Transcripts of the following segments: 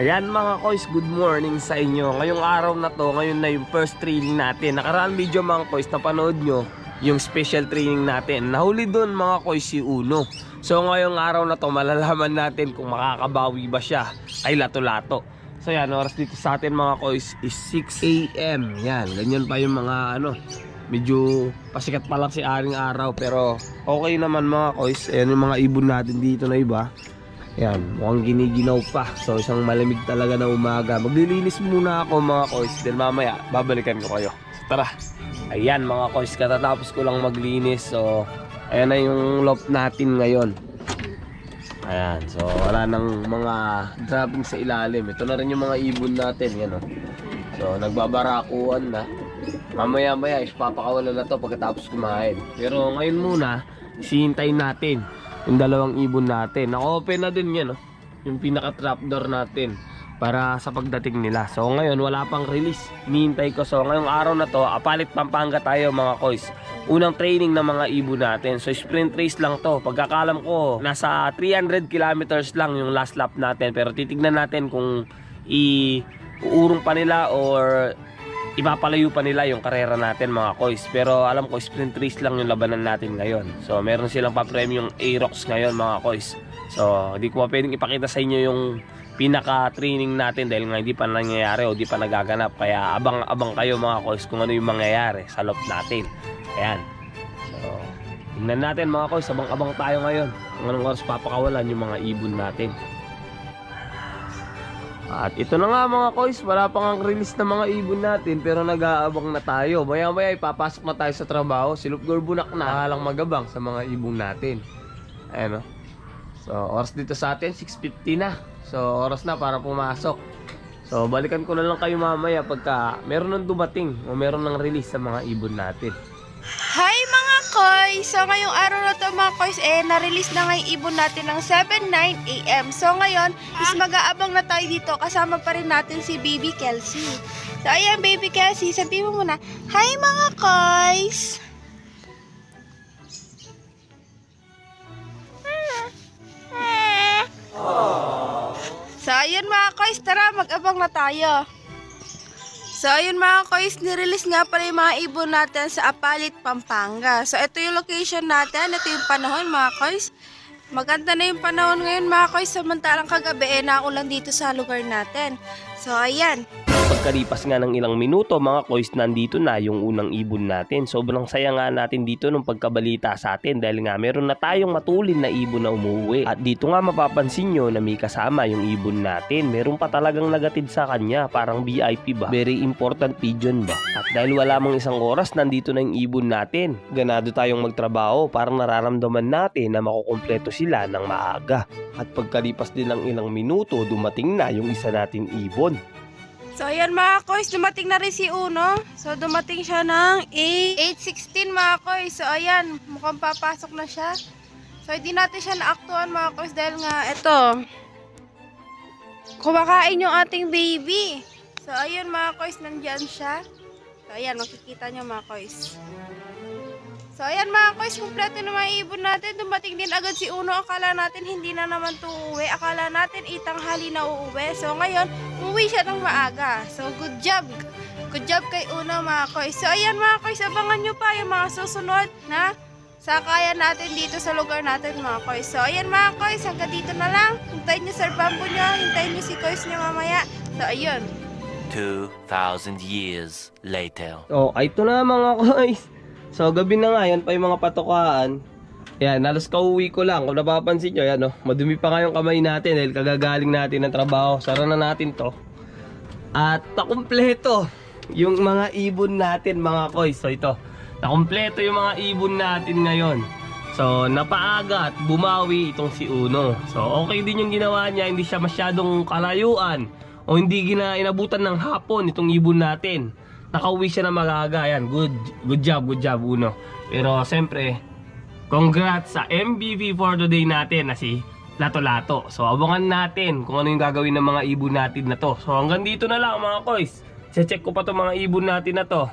Ayan mga koys, good morning sa inyo. Ngayong araw na to, ngayon na yung first training natin. Nakaraang video mga koys, napanood nyo yung special training natin. Nahuli doon mga koys si Uno. So ngayong araw na to, malalaman natin kung makakabawi ba siya kay Lato-Lato. So yan, oras dito sa atin mga koys is 6 a.m. Yan, ganyan pa yung mga ano, medyo pasikat pa lang si Aring Araw pero okay naman mga koys. Ayan yung mga ibon natin dito na iba. Yan, mukhang giniginaw pa. So, isang malamig talaga na umaga. Maglilinis muna ako mga koys. Then mamaya, babalikan ko kayo. So, tara. Ayan mga koys, katatapos ko lang maglinis. So, ayan na yung loft natin ngayon. Ayan, so wala nang mga dropping sa ilalim. Ito na rin yung mga ibon natin. Yan o. So, nagbabarakuan na. Mamaya maya, is na to pagkatapos kumain. Pero ngayon muna, sihintayin natin yung dalawang ibon natin. Naka-open na din yan, oh. yung pinaka-trapdoor natin para sa pagdating nila. So ngayon, wala pang release. Hinihintay ko. So ngayong araw na to, apalit Pampanga tayo mga koys. Unang training ng mga ibon natin. So sprint race lang to. Pagkakalam ko, nasa 300 kilometers lang yung last lap natin. Pero titignan natin kung i uurong pa nila or ipapalayo pa nila yung karera natin mga koys. Pero alam ko sprint race lang yung labanan natin ngayon. So meron silang pa-premium Aerox ngayon mga koys. So hindi ko pa pwedeng ipakita sa inyo yung pinaka-training natin dahil nga hindi pa nangyayari o hindi pa nagaganap. Kaya abang-abang kayo mga koys kung ano yung mangyayari sa loop natin. Ayan. So tingnan natin mga koys, abang-abang tayo ngayon. Kung anong oras papakawalan yung mga ibon natin. At ito na nga mga koys, wala pang ang release ng mga ibon natin pero nag-aabang na tayo. Maya maya ipapasok na tayo sa trabaho. Si Lupgor Bunak na halang magabang sa mga ibon natin. Ayan o. So oras dito sa atin, 6.50 na. So oras na para pumasok. So balikan ko na lang kayo mamaya pagka meron nang dumating o meron nang release sa mga ibon natin. Hi koy! So ngayong araw na to mga koys, eh na-release na nga yung ibon natin ng 7-9am. So ngayon, is mag-aabang na tayo dito. Kasama pa rin natin si Baby Kelsey. So ayan Baby Kelsey, sabihin mo muna, Hi mga koys! So ayun mga koys, tara mag-abang na tayo. So, ayun mga koys, nirelease nga pala yung mga ibon natin sa Apalit, Pampanga. So, ito yung location natin. Ito yung panahon mga koys. Maganda na yung panahon ngayon mga koys. Samantalang kagabi, eh, naulan dito sa lugar natin. So, ayan. Pagkalipas nga ng ilang minuto mga kois nandito na yung unang ibon natin. Sobrang saya nga natin dito nung pagkabalita sa atin dahil nga meron na tayong matulin na ibon na umuwi. At dito nga mapapansin nyo na may kasama yung ibon natin. Meron pa talagang nagatid sa kanya parang VIP ba? Very important pigeon ba? At dahil wala mang isang oras nandito na yung ibon natin. Ganado tayong magtrabaho parang nararamdaman natin na makukumpleto sila ng maaga. At pagkalipas din ng ilang minuto dumating na yung isa nating ibon. So, ayan mga koys, dumating na rin si Uno. So, dumating siya ng 8, 8.16 mga koys. So, ayan, mukhang papasok na siya. So, hindi natin siya naaktuhan mga koys dahil nga, ito, kumakain yung ating baby. So, ayun mga koys, nandyan siya. So, ayan, makikita nyo mga koys. So, ayan mga koys, kumpleto na mga ibon natin. Dumating din agad si Uno. Akala natin hindi na naman to uuwi. Akala natin itanghali na uuwi. So, ngayon, umuwi siya ng maaga. So, good job. Good job kay Uno mga koys. So, ayan mga koys, abangan nyo pa yung mga susunod na sakayan natin dito sa lugar natin mga koys. So, ayan mga koys, hanggang dito na lang. Hintayin nyo Sir Bambo nyo. Hintayin nyo si koys nyo mamaya. So, ayun. 2,000 years later. Oh, ay ito na mga guys. So, gabi na nga, yan pa yung mga patukaan. Yan, halos kauwi ko lang. Kung napapansin nyo, yan oh, madumi pa nga yung kamay natin dahil kagagaling natin ng trabaho. Sara na natin to. At nakumpleto yung mga ibon natin mga koys. So, ito. Nakumpleto yung mga ibon natin ngayon. So, napaaga at bumawi itong si Uno. So, okay din yung ginawa niya. Hindi siya masyadong kalayuan o hindi gina inabutan ng hapon itong ibon natin. Nakauwi siya na magaga. Yan, good, good job, good job, Uno. Pero, siyempre, congrats sa MBV for today natin na si Lato-Lato. So, abangan natin kung ano yung gagawin ng mga ibon natin na to. So, hanggang dito na lang mga koys. Check ko pa to mga ibon natin na to.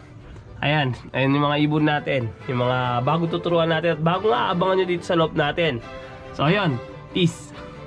Ayan, ayan yung mga ibon natin. Yung mga bago tuturuan natin at bago nga abangan nyo dito sa loob natin. So, ayun. Peace.